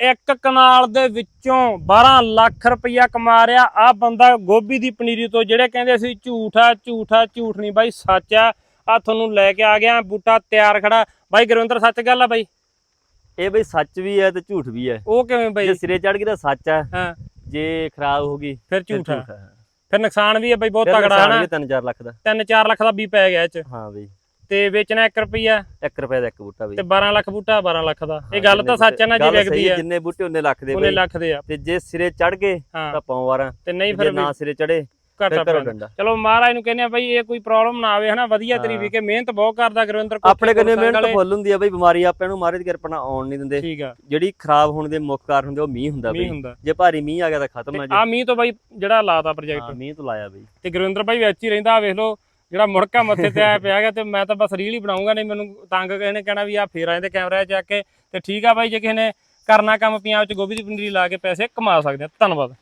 ਇੱਕ ਕਨਾਲ ਦੇ ਵਿੱਚੋਂ 12 ਲੱਖ ਰੁਪਈਆ ਕਮਾ ਰਿਹਾ। ਆ ਬੰਦਾ ਗੋਭੀ ਦੀ ਪਨੀਰੀ ਤੋਂ ਜਿਹੜੇ ਕਹਿੰਦੇ ਸੀ ਝੂਠ ਆ ਝੂਠ ਆ ਝੂਠ ਨਹੀਂ ਬਾਈ ਸੱਚ ਆ। ਆ ਤੁਹਾਨੂੰ ਲੈ ਕੇ ਆ ਗਿਆ ਬੂਟਾ ਤਿਆਰ ਖੜਾ। ਬਾਈ ਗੁਰਵਿੰਦਰ ਸੱਚ ਗੱਲ ਆ ਬਾਈ? ਇਹ ਬਈ ਸੱਚ ਵੀ ਹੈ ਤੇ ਝੂਠ ਵੀ ਹੈ ਉਹ ਕਿਵੇਂ ਬਾਈ? ਜੇ ਸਿਰੇ ਚੜ ਗਈ ਤਾਂ ਸੱਚ ਹੈ ਹਾਂ। ਜੇ ਖਰਾਬ ਹੋ ਗਈ ਫਿਰ ਝੂਠ ਆ। ਹੈ ਫਿਰ ਨੁਕਸਾਨ ਵੀ ਹੈ ਬਾਈ ਬਹੁਤ ਤਗੜਾ ਹੈ ਨਾ ਵੀ 3-4 ਲੱਖ ਦਾ। 3-4 ਲੱਖ ਦਾ ਵੀ ਪੈ ਗਿਆ ਇਹ ਚ। ਹਾਂ ਬਈ। ਤੇ ਵੇਚਣਾ 1 ਰੁਪਈਆ। 1 ਰੁਪਏ ਦਾ ਇੱਕ ਬੂਟਾ ਬਈ ਤੇ 12 ਲੱਖ ਬੂਟਾ 12 ਲੱਖ ਦਾ। ਇਹ ਗੱਲ ਤਾਂ ਸੱਚ ਹੈ ਨਾ ਜੇ ਵਿਕਦੀ ਹੈ ਜਿੰਨੇ ਬੂਟੇ ਉਹਨੇ ਲੱਖ ਦੇ ਉਹਨੇ ਲੱਖ ਦੇ ਆ। ਤੇ ਜੇ ਸਿਰੇ ਚੜ ਗਏ ਤਾਂ ਪਾਉ ਵਾਰਾਂ। ਤੇ ਨਹੀਂ ਫਿਰ ਨਾ ਸਿਰੇ ਚੜੇ ਘਾਟਾ ਪੈਂਦਾ। ਚਲੋ ਮਹਾਰਾਜ ਨੂੰ ਕਹਿੰਦੇ ਆ ਬਈ ਇਹ ਕੋਈ ਪ੍ਰੋਬਲਮ ਨਾ ਆਵੇ ਹਨਾ? ਵਧੀਆ ਤਰੀ ਹਾਂ। ਵਿਕੇ ਮਿਹਨਤ ਬਹੁਤ ਕਰਦਾ ਗੁਰਵਿੰਦਰ ਕੋਠੇ ਆਪਣੇ ਕੋਲ ਮਿਹਨਤ। ਫੁੱਲ ਹੁੰਦੀ ਆ ਬਈ ਬਿਮਾਰੀ ਆਪਾਂ ਨੂੰ ਮਾਰੇ ਦੀ ਕਿਰਪਾ ਨਾਲ ਆਉਣ ਨਹੀਂ ਦਿੰਦੇ। ਠੀਕ ਆ। ਜਿਹੜੀ ਖਰਾਬ ਹੋਣ ਦੇ ਮੁੱਖ ਕਾਰਨ ਹੁੰਦੇ ਉਹ ਮੀਂਹ ਹੁੰਦਾ ਬਈ। ਜੇ ਭਾਰੀ ਮੀਂਹ ਆ ਗਿਆ ਤਾਂ ਖਤਮ ਆ ਜੀ। ਆ ਮੀਂਹ ਤੋਂ ਬਾਈ ਜਿਹੜਾ ਲਾਤਾ ਪ੍ਰੋਜੈਕਟ ਮੀਂਹ ਤੋਂ ਲਾਇਆ ਬਈ। ਤੇ ਗੁਰਵਿੰਦਰ ਬਾਈ ਵਿੱਚ ਹੀ ਰਹਿੰਦਾ ਵੇਖ ਲਓ। ਜਿਹੜਾ ਮੁੜਕਾ ਮੱਥੇ ਤੇ ਆਇਆ ਪਿਆ ਗਿਆ ਤੇ ਮੈਂ ਤਾਂ ਬਸ ਰੀਲ ਹੀ ਬਣਾਉਂਗਾ, ਨਹੀਂ ਮੈਨੂੰ ਤੰਗ ਕਿਸੇ ਨੇ ਕਹਿਣਾ ਵੀ ਆ ਫੇਰ ਆਏ ਤੇ ਕੈਮਰਾ ਚੱਕ ਕੇ ਤੇ ਠੀਕ ਆ ਬਾਈ, ਜੇ ਕਿਸੇ ਨੇ ਕਰਨਾ ਕੰਮ ਪੰਜਾਬ ਚ ਗੋਭੀ ਦੀ ਪਨੀਰੀ ਲਾ ਕੇ ਪੈਸੇ ਕਮਾ ਸਕਦੇ ਆ। ਧੰਨਵਾਦ।